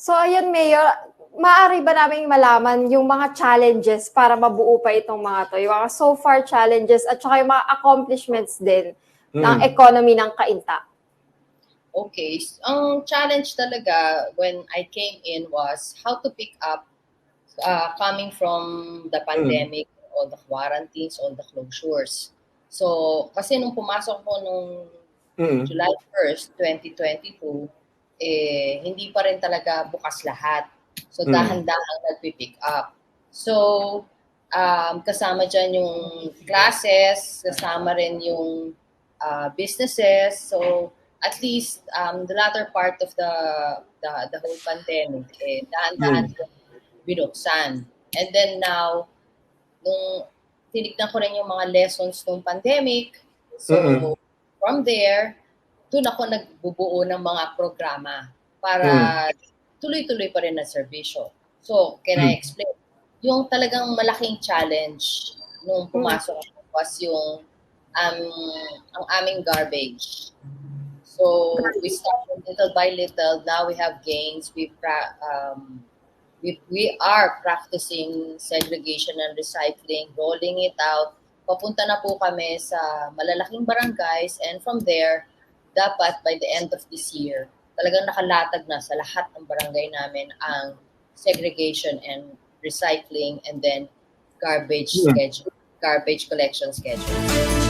So, ayun, Mayor, maaari ba namin malaman yung mga challenges para mabuo pa itong mga to? Yung mga so far challenges at saka yung mga accomplishments din ng Mm. economy ng Kainta. Okay. Ang challenge talaga when I came in was how to pick up uh, coming from the pandemic, all the quarantines, all the closures. So, kasi nung pumasok ko nung Mm. July 1st, 2022, eh, hindi pa rin talaga bukas lahat. So, Mm. dahan-dahan nagpipick up. So, um, kasama dyan yung classes, kasama rin yung uh, businesses. So, at least um, the latter part of the the, the whole pandemic, eh, dahan-dahan ko binuksan. And then now, nung tinignan ko rin yung mga lessons ng pandemic, so Mm-mm. from there, doon ako nagbubuo ng mga programa para tuloy-tuloy pa rin na serbisyo. So, can I Mm. explain? Yung talagang malaking challenge nung pumasok ako was yung um, ang aming garbage. So, we started little by little. Now we have gains. We pra- um, we, we are practicing segregation and recycling, rolling it out. Papunta na po kami sa malalaking barangays and from there, dapat by the end of this year, talagang nakalatag na sa lahat ng barangay namin ang segregation and recycling and then garbage Hmm. schedule, garbage collection schedule.